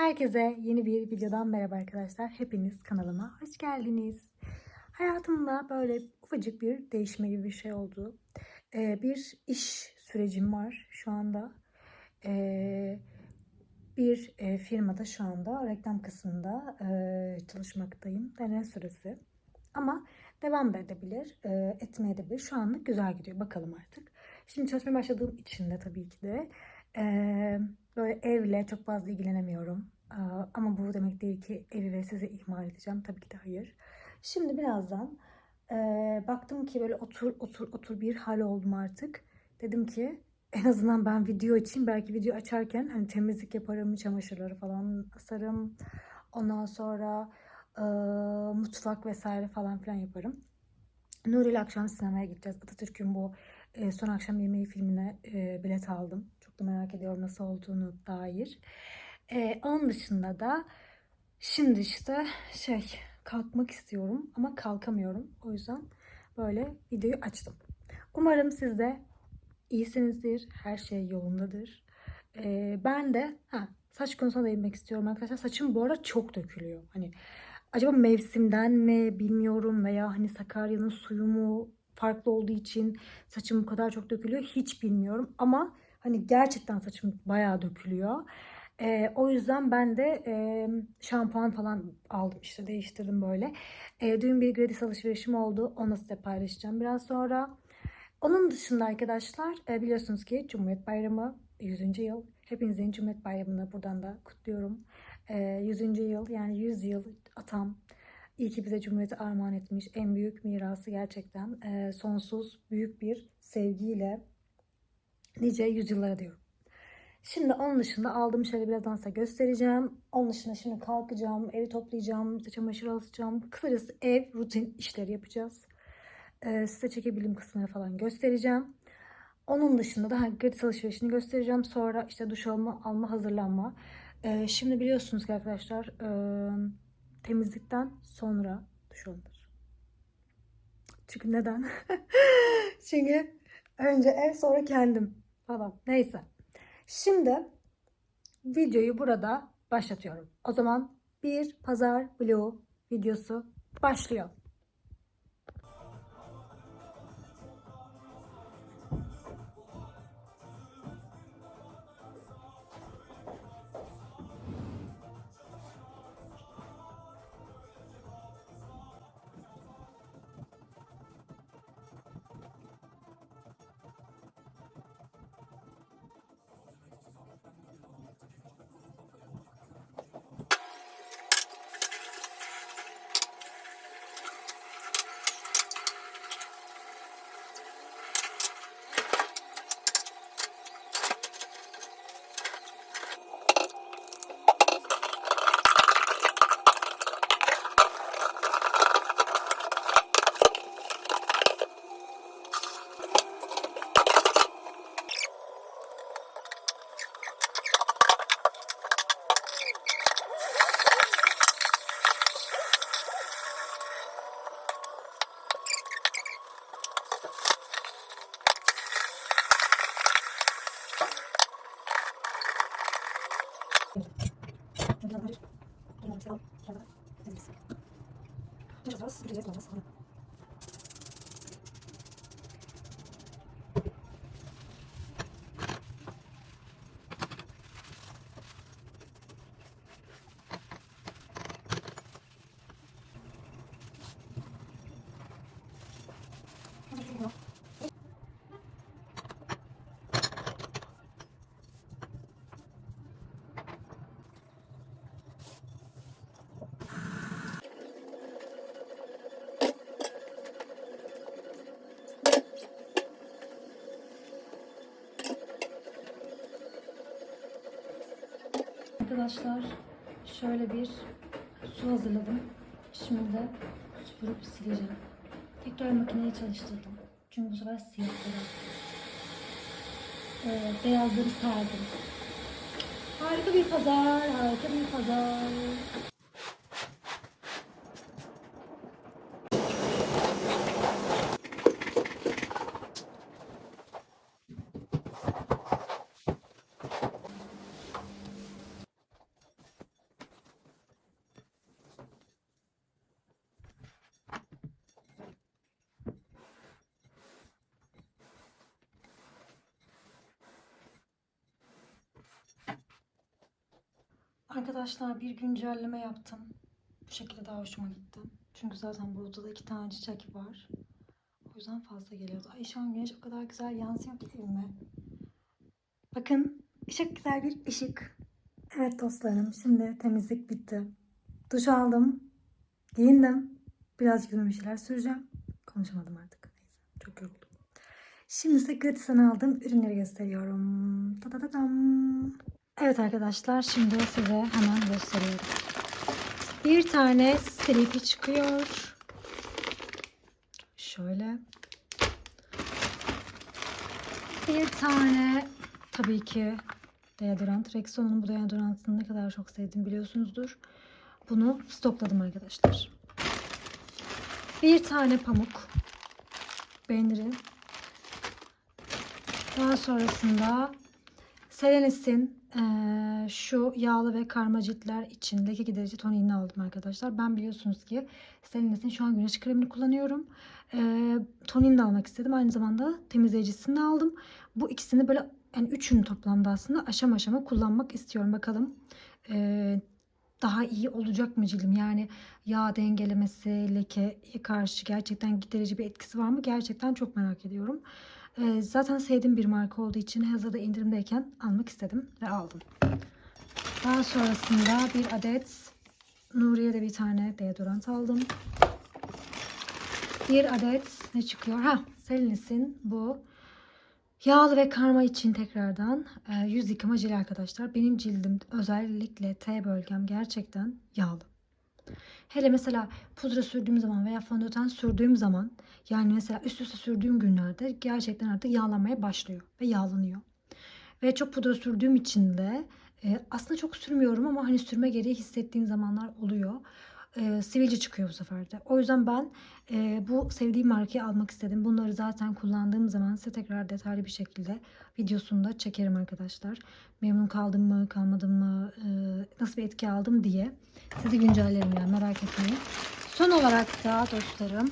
Herkese yeni bir videodan merhaba arkadaşlar. Hepiniz kanalıma hoş geldiniz. Hayatımda böyle ufacık bir değişme gibi bir şey oldu. Ee, bir iş sürecim var şu anda. Ee, bir e, firmada şu anda reklam kısmında e, çalışmaktayım. Deneme süresi. Ama devam da edebilir, e, etmeye de bilir. Şu anlık güzel gidiyor. Bakalım artık. Şimdi çalışmaya başladığım için de tabii ki de e, böyle evle çok fazla ilgilenemiyorum. Aa, Ama bu demek değil ki evi ve sizi ihmal edeceğim. Tabii ki de hayır. Şimdi birazdan e, baktım ki böyle otur otur otur bir hal oldum artık. Dedim ki en azından ben video için belki video açarken hani temizlik yaparım, çamaşırları falan asarım. Ondan sonra e, mutfak vesaire falan filan yaparım. Nuri ile akşam sinemaya gideceğiz. Atatürk'ün bu e, son akşam yemeği filmine e, bilet aldım. Da merak ediyorum nasıl olduğunu dair. E, onun dışında da şimdi işte şey kalkmak istiyorum ama kalkamıyorum. O yüzden böyle videoyu açtım. Umarım siz de iyisinizdir. Her şey yolundadır. E, ben de ha, saç konusuna değinmek istiyorum arkadaşlar. Saçım bu arada çok dökülüyor. Hani acaba mevsimden mi bilmiyorum veya hani Sakarya'nın suyu mu farklı olduğu için saçım bu kadar çok dökülüyor hiç bilmiyorum ama hani gerçekten saçım bayağı dökülüyor. Ee, o yüzden ben de e, şampuan falan aldım işte değiştirdim böyle. Ee, dün bir gratis alışverişim oldu. Onu size paylaşacağım biraz sonra. Onun dışında arkadaşlar e, biliyorsunuz ki Cumhuriyet Bayramı 100. yıl. Hepinizin Cumhuriyet Bayramı'nı buradan da kutluyorum. E, 100. yıl yani 100 yıl atam iyi ki bize Cumhuriyeti armağan etmiş. En büyük mirası gerçekten e, sonsuz büyük bir sevgiyle nice yüzyıllara diyorum. Şimdi onun dışında aldığım şeyleri birazdan size göstereceğim. Onun dışında şimdi kalkacağım, evi toplayacağım, işte çamaşır asacağım. Kısacası ev rutin işleri yapacağız. Ee, size çekebildiğim kısımları falan göstereceğim. Onun dışında da ha, gratis alışverişini göstereceğim. Sonra işte duş alma, alma hazırlanma. Ee, şimdi biliyorsunuz ki arkadaşlar e, temizlikten sonra duş alınır. Çünkü neden? Çünkü önce ev sonra kendim falan. Neyse. Şimdi videoyu burada başlatıyorum. O zaman bir pazar vlogu videosu başlıyor. 这个怎么是好的？Arkadaşlar şöyle bir su hazırladım. Şimdi de süpürüp sileceğim. Tekrar makineyi çalıştırdım. Çünkü bu sefer siyahları ee, beyazları serdim. Harika bir pazar, harika bir pazar. Arkadaşlar bir güncelleme yaptım. Bu şekilde daha hoşuma gitti. Çünkü zaten burada da iki tane çiçek var. O yüzden fazla geliyordu. Ay şu an güneş o kadar güzel yansıyor ki evime. Bakın ışık güzel bir ışık. Evet dostlarım şimdi temizlik bitti. Duş aldım. Giyindim. Birazcık yüzüme bir şeyler süreceğim. Konuşamadım artık. Çok yoruldum. Şimdi size gratisten aldığım ürünleri gösteriyorum. Ta ta ta tam. Evet arkadaşlar şimdi size hemen gösteriyorum. Bir tane Sleepy çıkıyor. Şöyle. Bir tane tabii ki deodorant. Rexona'nın bu deodorantını ne kadar çok sevdim biliyorsunuzdur. Bunu stokladım arkadaşlar. Bir tane pamuk. Beğenirim. Daha sonrasında Selenis'in eee, şu yağlı ve karma ciltler için leke giderici toniğini aldım arkadaşlar. Ben biliyorsunuz ki Selenis'in şu an güneş kremini kullanıyorum. Eee toniğini de almak istedim. Aynı zamanda temizleyicisini de aldım. Bu ikisini böyle yani üçünü toplamda aslında aşama aşama kullanmak istiyorum. Bakalım eee, daha iyi olacak mı cildim? Yani yağ dengelemesi, lekeye karşı gerçekten giderici bir etkisi var mı? Gerçekten çok merak ediyorum. Ee, zaten sevdiğim bir marka olduğu için hazırda indirimdeyken almak istedim ve aldım. Daha sonrasında bir adet Nuriye'de bir tane deodorant aldım. Bir adet ne çıkıyor? Ha, Selinis'in bu yağlı ve karma için tekrardan e, yüz yıkama jeli arkadaşlar. Benim cildim özellikle T bölgem gerçekten yağlı. Hele mesela pudra sürdüğüm zaman veya fondöten sürdüğüm zaman yani mesela üst üste sürdüğüm günlerde gerçekten artık yağlanmaya başlıyor ve yağlanıyor. Ve çok pudra sürdüğüm için de e, aslında çok sürmüyorum ama hani sürme gereği hissettiğim zamanlar oluyor. E, sivilce çıkıyor bu sefer de. O yüzden ben e, bu sevdiğim markayı almak istedim. Bunları zaten kullandığım zaman size tekrar detaylı bir şekilde videosunu da çekerim arkadaşlar. Memnun kaldım mı, kalmadım mı, e, nasıl bir etki aldım diye sizi güncellerim yani merak etmeyin. Son olarak da dostlarım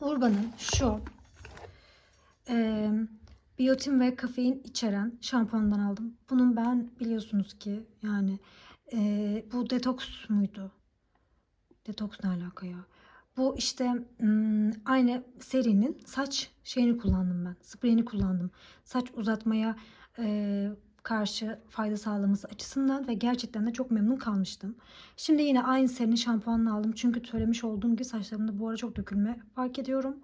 Urban'ın şu e, biyotin ve kafein içeren şampuandan aldım. Bunun ben biliyorsunuz ki yani e, bu detoks muydu? Detoks ne alaka ya? Bu işte aynı serinin saç şeyini kullandım ben. Spreyini kullandım. Saç uzatmaya e, karşı fayda sağlaması açısından ve gerçekten de çok memnun kalmıştım. Şimdi yine aynı serinin şampuanını aldım. Çünkü söylemiş olduğum gibi saçlarımda bu ara çok dökülme fark ediyorum.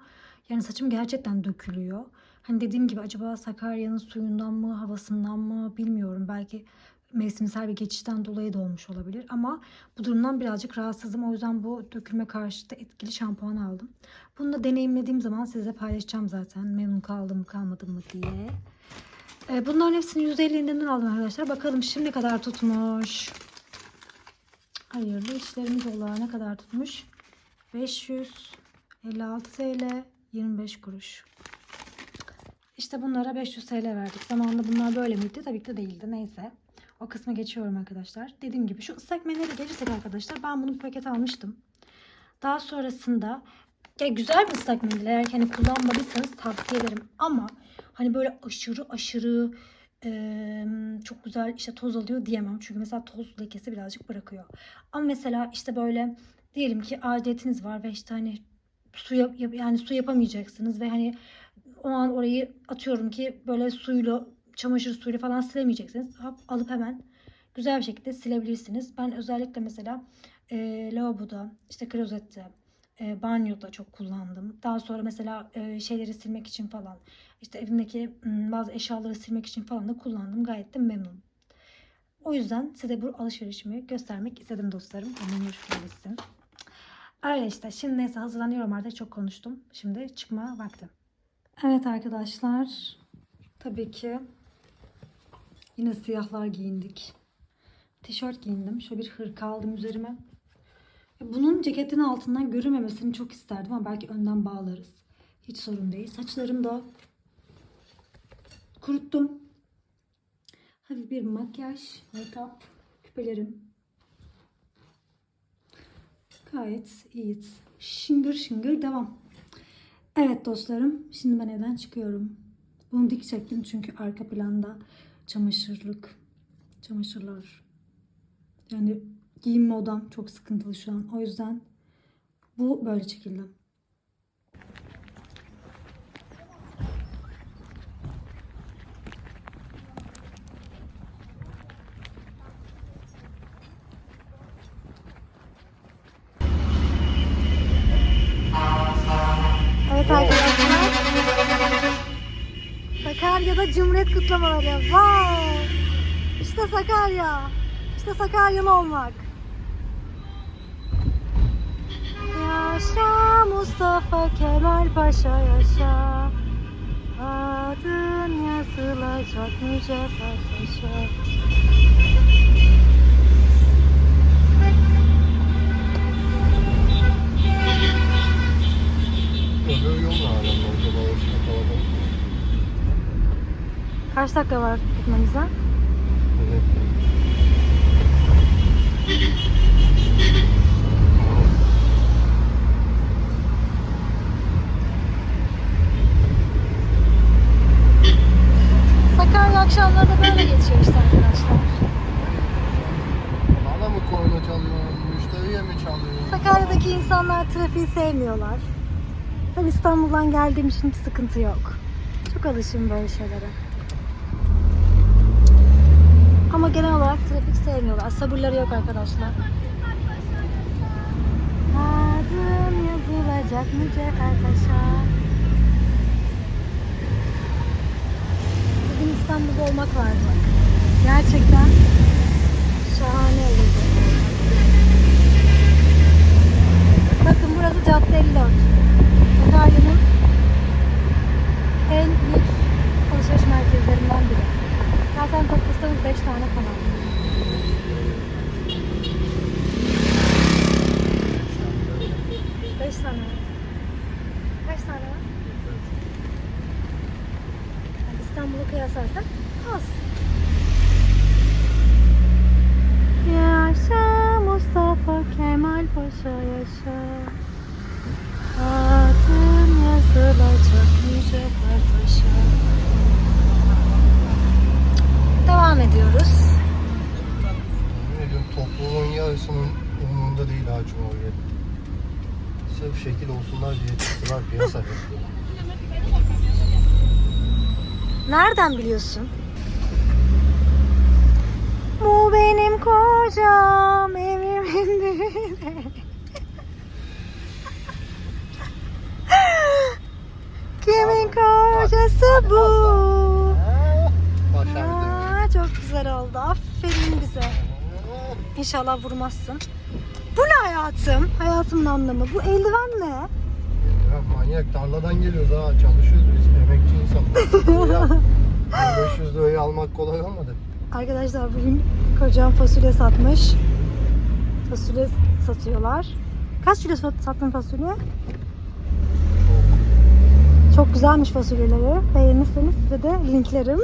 Yani saçım gerçekten dökülüyor. Hani dediğim gibi acaba Sakarya'nın suyundan mı, havasından mı bilmiyorum. Belki mevsimsel bir geçişten dolayı da olmuş olabilir. Ama bu durumdan birazcık rahatsızım. O yüzden bu dökülme karşıtı etkili şampuan aldım. Bunu da deneyimlediğim zaman size paylaşacağım zaten. Memnun kaldım mı kalmadım mı diye. Ee, Bunların hepsini 150 indirimden aldım arkadaşlar. Bakalım şimdi ne kadar tutmuş. Hayırlı işlerimiz ola ne kadar tutmuş? 556 TL 25 kuruş. İşte bunlara 500 TL verdik. Zamanında bunlar böyle miydi? Tabii ki de değildi. Neyse. O kısma geçiyorum arkadaşlar. Dediğim gibi şu ıslak mendile gelirsek arkadaşlar ben bunu paket almıştım. Daha sonrasında ya güzel bir ıslak mendil eğer hani kullanmadıysanız tavsiye ederim. Ama hani böyle aşırı aşırı eee, çok güzel işte toz alıyor diyemem. Çünkü mesela toz lekesi birazcık bırakıyor. Ama mesela işte böyle diyelim ki aletiniz var ve işte hani su yap- yani su yapamayacaksınız ve hani o an orayı atıyorum ki böyle suyla çamaşır suyuyla falan silemeyeceksiniz. Hop, alıp hemen güzel bir şekilde silebilirsiniz. Ben özellikle mesela e, lavaboda, işte klozette, e, banyoda çok kullandım. Daha sonra mesela e, şeyleri silmek için falan, işte evimdeki m, bazı eşyaları silmek için falan da kullandım. Gayet de memnunum. O yüzden size bu alışverişimi göstermek istedim dostlarım. Aman hoş geldin. Öyle işte. Şimdi neyse hazırlanıyorum artık çok konuştum. Şimdi çıkma vakti. Evet arkadaşlar. Tabii ki yine siyahlar giyindik. Tişört giyindim. Şöyle bir hırka aldım üzerime. Bunun ceketin altından görünmemesini çok isterdim ama belki önden bağlarız. Hiç sorun değil. Saçlarım da kuruttum. Hafif bir makyaj, make-up, küpelerim. Gayet iyi. Şıngır şıngır devam. Evet dostlarım, şimdi ben evden çıkıyorum. Bunu dik çektim çünkü arka planda çamaşırlık, çamaşırlar. Yani giyinme odam çok sıkıntılı şu an. O yüzden bu böyle çekildim. Sakarya'da Cumhuriyet kutlamaları. Wow! İşte Sakarya. İşte Sakaryalı olmak. Yaşa Mustafa Kemal Paşa yaşa. Adın yazılacak mücevher taşa. Öbür yol işte kalabalık. Kaç dakika var gitmemize? Evet. Sakarya akşamları da böyle geçiyor işte arkadaşlar. Bana mı korna çalıyor, müşteriye mi çalıyor? Sakarya'daki insanlar trafiği sevmiyorlar. Ben İstanbul'dan geldiğim için sıkıntı yok. Çok alışığım böyle şeylere. Ama genel olarak trafik sevmiyorlar. Sabırları yok arkadaşlar. Adım yazılacak mücevher taşa. Bugün İstanbul'da olmak vardı. Gerçekten şahane olurdu. Bakın burası Cadde 54. Sakarya'nın en lüks alışveriş merkezlerinden biri. Zaten toplasanız 5 tane falan. Beş tane. Kaç tane İstanbul'a kıyaslarsak az. Yaşa Mustafa Kemal Paşa yaşa. Adın yazılacak mücevher taşa. Devam ediyoruz. Ne diyorum topluluğun yarısının umurunda değil ha Cumhuriyet. Sırf şekil olsunlar diye çıktılar piyasaya. Nereden biliyorsun? Bu benim kocam evimin. Kimin kocası bu? Aa, çok güzel oldu. Aferin bize. İnşallah vurmazsın. Bu ne hayatım? Hayatımın anlamı. Bu eldiven ne? Ya manyak tarladan geliyoruz ha çalışıyoruz biz emekçi insanlar. Ya 500 lirayı almak kolay olmadı. Arkadaşlar bugün kocam fasulye satmış. Fasulye satıyorlar. Kaç kilo sat- sattın fasulye? Çok güzelmiş fasulyeleri. Beğenirseniz size de linklerim.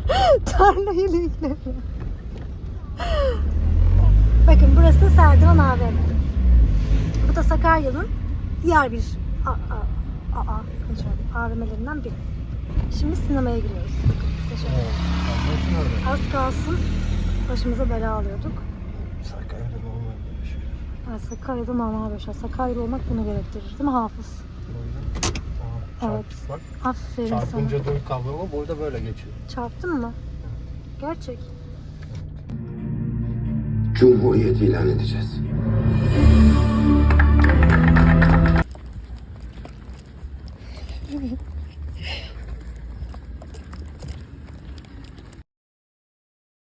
Tarlayı linklerim. Bakın burası Serdivan AVM. Bu da Sakarya'nın diğer bir a, a, a, a. AVM'lerinden biri. Şimdi sinemaya giriyoruz. Evet. Az kalsın başımıza bela alıyorduk. Sakarya'da normal bir şey. Yani Sakarya'da normal bir şey. Sakarya olmak bunu gerektirir değil mi Hafız? Evet. Bak Aferin sana. çarpınca dur kavramı burada böyle geçiyor. Çarptın mı? Gerçek. Cumhuriyet ilan edeceğiz.